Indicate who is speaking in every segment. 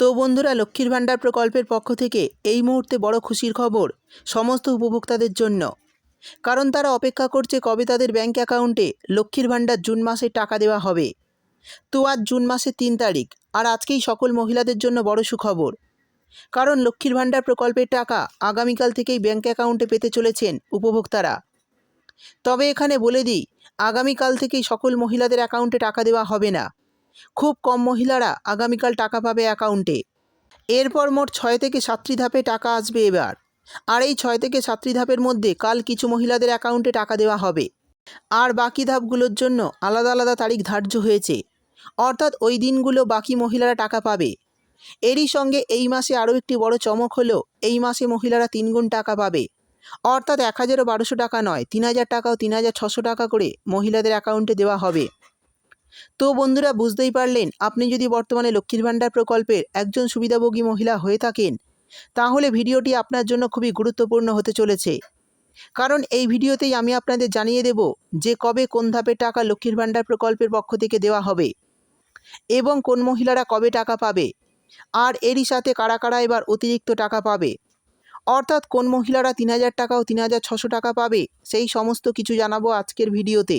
Speaker 1: তো বন্ধুরা, লক্ষ্মীর ভাণ্ডার প্রকল্পের পক্ষ থেকে এই মুহূর্তে বড় খুশির খবর সমস্ত উপভোক্তাদের জন্য। কারণ তারা অপেক্ষা করছে কবে তাদের ব্যাংক অ্যাকাউন্টে লক্ষ্মীর ভাণ্ডার জুন মাসে টাকা দেওয়া হবে। তো আজ জুন মাসের তিন তারিখ, আর আজকেই সকল মহিলাদের জন্য বড় সুখবর। কারণ লক্ষ্মীর ভাণ্ডার প্রকল্পের টাকা আগামীকাল থেকেই ব্যাংক অ্যাকাউন্টে পেতে চলেছেন উপভোক্তারা। তবে এখানে বলে দিই, আগামীকাল থেকেই সকল মহিলাদের অ্যাকাউন্টে টাকা দেওয়া হবে না। খুব কম মহিলারা আগামীকাল টাকা পাবে অ্যাকাউন্টে। এরপর মোট ছয় থেকে সাতটি ধাপে টাকা আসবে এবার। আর এই ছয় থেকে সাতটি ধাপের মধ্যে কাল কিছু মহিলাদের অ্যাকাউন্টে টাকা দেওয়া হবে। আর বাকি ধাপগুলোর জন্য আলাদা আলাদা তারিখ ধার্য হয়েছে। অর্থাৎ ওই দিনগুলো বাকি মহিলারা টাকা পাবে। এরই সঙ্গে এই মাসে আরও একটি বড় চমক হলো, এই মাসে মহিলারা তিনগুণ টাকা পাবে। অর্থাৎ এক হাজারও বারোশো টাকা নয়, তিন হাজার টাকা ও তিন হাজার ছশো টাকা করে মহিলাদের অ্যাকাউন্টে দেওয়া হবে। তো বন্ধুরা, বুঝতেই পারলেন, আপনি যদি বর্তমানে লক্ষ্মীর ভাণ্ডার প্রকল্পের একজন সুবিধাভোগী মহিলা হয়ে থাকেন, তাহলে ভিডিওটি আপনার জন্য খুবই গুরুত্বপূর্ণ হতে চলেছে। কারণ এই ভিডিওতেই আমি আপনাদের জানিয়ে দেব যে কবে কোন ধাপের টাকা লক্ষ্মীর ভাণ্ডার প্রকল্পের পক্ষ থেকে দেওয়া হবে এবং কোন মহিলারা কবে টাকা পাবে, আর এরই সাথে কারা কারা এবার অতিরিক্ত টাকা পাবে। অর্থাৎ কোন মহিলারা তিন হাজার টাকা ও তিন হাজার ছশো টাকা পাবে, সেই সমস্ত কিছু জানাব আজকের ভিডিওতে।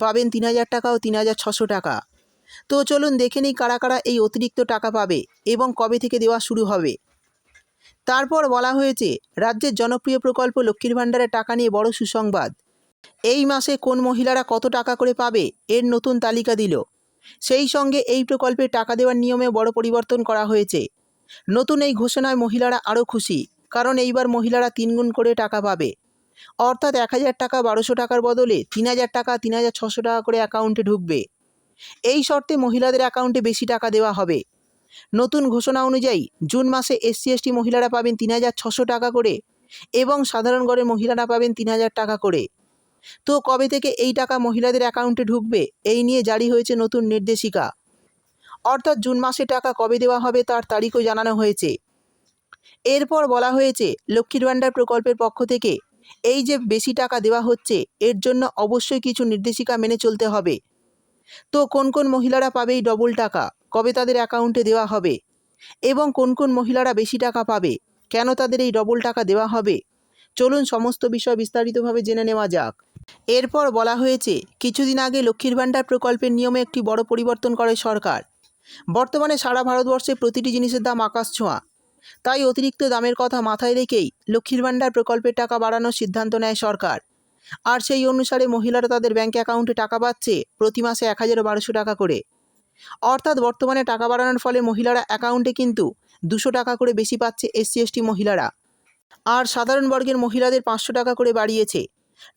Speaker 1: পাবেন তিন হাজার টাকা ও তিন হাজার ছশো টাকা। তো চলুন দেখে নিই কারা কারা এই অতিরিক্ত টাকা পাবে এবং কবে থেকে দেওয়া শুরু হবে। তারপর বলা হয়েছে, রাজ্যের জনপ্রিয় প্রকল্প লক্ষ্মীর ভাণ্ডারের টাকা নিয়ে বড় সুসংবাদ। এই মাসে কোন মহিলারা কত টাকা করে পাবে এর নতুন তালিকা দিল। সেই সঙ্গে এই প্রকল্পে টাকা দেওয়ার নিয়মে বড় পরিবর্তন করা হয়েছে। নতুন এই ঘোষণায় মহিলারা আরও খুশি, কারণ এইবার মহিলারা তিনগুণ করে টাকা পাবে। অর্থাৎ এক হাজার টাকা বারোশো টাকার বদলে তিন হাজার টাকা, তিন হাজার ছশো টাকা করে অ্যাকাউন্টে ঢুকবে। এই শর্তে মহিলাদের অ্যাকাউন্টে বেশি টাকা দেওয়া হবে। নতুন ঘোষণা অনুযায়ী জুন মাসে এসসি, এসটি মহিলারা পাবেন তিন হাজার ছশো টাকা করে এবং সাধারণ গড়ের মহিলারা পাবেন তিন হাজার টাকা করে। তো কবে থেকে এই টাকা মহিলাদের অ্যাকাউন্টে ঢুকবে, এই নিয়ে জারি হয়েছে নতুন নির্দেশিকা। অর্থাৎ জুন মাসে টাকা কবে দেওয়া হবে তার তারিখও জানানো হয়েছে। এরপর বলা হয়েছে, লক্ষ্মীর ভাণ্ডার প্রকল্পের পক্ষ থেকে এই যে বেশি টাকা দেওয়া হচ্ছে, এর জন্য অবশ্যই কিছু নির্দেশিকা মেনে চলতে হবে। তো কোন কোন মহিলারা পাবে এই ডবল টাকা? কবে তাদের অ্যাকাউন্টে দেওয়া হবে? এবং কোন কোন মহিলারা বেশি টাকা পাবে? কেন তাদের এই ডবল টাকা দেওয়া হবে? চলুন সমস্ত বিষয় বিস্তারিতভাবে জেনে নেওয়া যাক। এরপর বলা হয়েছে, কিছুদিন আগে লক্ষ্মীর ভাণ্ডার প্রকল্পের নিয়মে একটি বড় পরিবর্তন করে সরকার। বর্তমানে সারা ভারতবর্ষে প্রতিটি জিনিসের দাম আকাশ ছোঁয়া। তাই অতিরিক্ত দামের কথা মাথায় রেখেই লক্ষ্মীর ভাণ্ডার প্রকল্পের টাকা বাড়ানোর সিদ্ধান্ত নেয় সরকার। আর সেই অনুসারে মহিলারা তাদের ব্যাঙ্ক অ্যাকাউন্টে টাকা পাচ্ছে প্রতি মাসে এক হাজার বারোশো টাকা করে। অর্থাৎ বর্তমানে টাকা বাড়ানোর ফলে মহিলারা অ্যাকাউন্টে কিন্তু দুশো টাকা করে বেশি পাচ্ছে এসসি এসটি মহিলারা। আর সাধারণ বর্গের মহিলাদের পাঁচশো টাকা করে বাড়িয়েছে।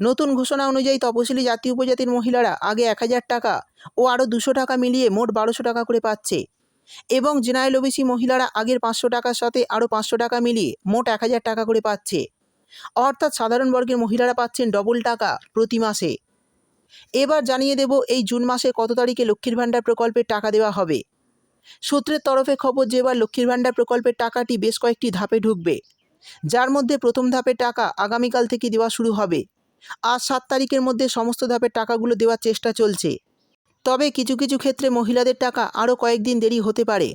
Speaker 1: নতুন ঘোষণা অনুযায়ী তপশিলি জাতি উপজাতির মহিলারা আগে এক হাজার টাকা ও আরও দুশো টাকা মিলিয়ে মোট বারোশো টাকা করে পাচ্ছে। এবং জেনারেল ওবিসি মহিলারা আগের পাঁচশো টাকার সাথে আরও পাঁচশো টাকা মিলিয়ে মোট এক হাজার টাকা করে পাচ্ছে। অর্থাৎ সাধারণ বর্গের মহিলারা পাচ্ছেন ডবল টাকা প্রতি মাসে। এবার জানিয়ে দেব এই জুন মাসে কত তারিখে লক্ষ্মীর ভাণ্ডার প্রকল্পের টাকা দেওয়া হবে। সূত্রের তরফে খবর যে এবার লক্ষ্মীর ভাণ্ডার প্রকল্পের টাকাটি বেশ কয়েকটি ধাপে ঢুকবে। যার মধ্যে প্রথম ধাপের টাকা আগামীকাল থেকে দেওয়া শুরু হবে। আজ সাত তারিখের মধ্যে সমস্ত ধাপের টাকাগুলো দেওয়ার চেষ্টা চলছে। তবে কিছু কিছু ক্ষেত্রে মহিলাদের টাকা আরও কয়েকদিন দেরি হতে পারে।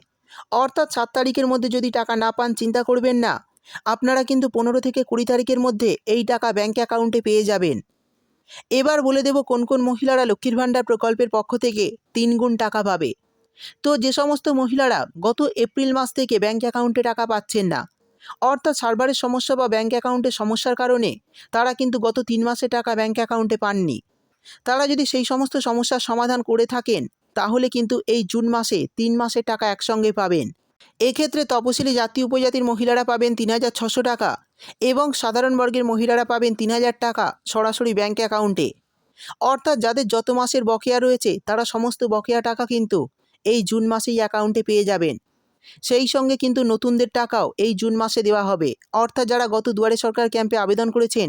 Speaker 1: অর্থাৎ সাত তারিখের মধ্যে যদি টাকা না পান, চিন্তা করবেন না। আপনারা কিন্তু পনেরো থেকে কুড়ি তারিখের মধ্যে এই টাকা ব্যাঙ্ক অ্যাকাউন্টে পেয়ে যাবেন। এবার বলে দেব কোন কোন মহিলারা লক্ষ্মীর ভাণ্ডার প্রকল্পের পক্ষ থেকে তিন গুণ টাকা পাবে। তো যে সমস্ত মহিলারা গত এপ্রিল মাস থেকে ব্যাঙ্ক অ্যাকাউন্টে টাকা পাচ্ছেন না, অর্থাৎ সার্ভারের সমস্যা বা ব্যাঙ্ক অ্যাকাউন্টের সমস্যার কারণে তারা কিন্তু গত তিন মাসে টাকা ব্যাঙ্ক অ্যাকাউন্টে পাননি। তারা যদি সেই সমস্ত সমস্যার সমাধান করে থাকেন, তাহলে কিন্তু এই জুন মাসে তিন মাসের টাকা একসঙ্গে পাবেন। এক্ষেত্রে তপশিলি জাতি উপজাতির মহিলারা পাবেন তিন হাজার ছশো টাকা এবং সাধারণ বর্গের মহিলারা পাবেন তিন হাজার টাকা সরাসরি ব্যাঙ্ক অ্যাকাউন্টে। অর্থাৎ যাদের যত মাসের বকেয়া রয়েছে, তারা সমস্ত বকেয়া টাকা কিন্তু এই জুন মাসেই অ্যাকাউন্টে পেয়ে যাবেন। সেই সঙ্গে কিন্তু নতুনদের টাকাও এই জুন মাসে দেওয়া হবে। অর্থাৎ যারা গত দুয়ারে সরকার ক্যাম্পে আবেদন করেছেন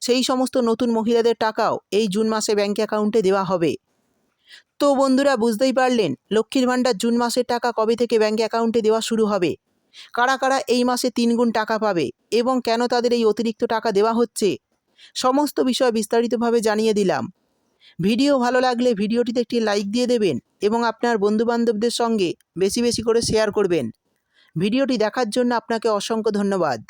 Speaker 1: সেই সমস্ত নতুন মহিলাদের টাকাও এই জুন মাসে ব্যাঙ্ক অ্যাকাউন্টে দেওয়া হবে। তো বন্ধুরা, বুঝতেই পারলেন, লক্ষ্মীর ভাণ্ডার জুন মাসের টাকা কবে থেকে ব্যাঙ্ক অ্যাকাউন্টে দেওয়া শুরু হবে? কারা কারা এই মাসে তিন গুণ টাকা পাবে এবং কেন তাদের এই অতিরিক্ত টাকা দেওয়া হচ্ছে? সমস্ত বিষয় বিস্তারিতভাবে জানিয়ে দিলাম। ভিডিও ভালো লাগলে ভিডিওটিতে একটি লাইক দিয়ে দেবেন এবং আপনার বন্ধুবান্ধবদের সঙ্গে বেশি বেশি করে শেয়ার করবেন। ভিডিওটি দেখার জন্য আপনাকে অসংখ্য ধন্যবাদ।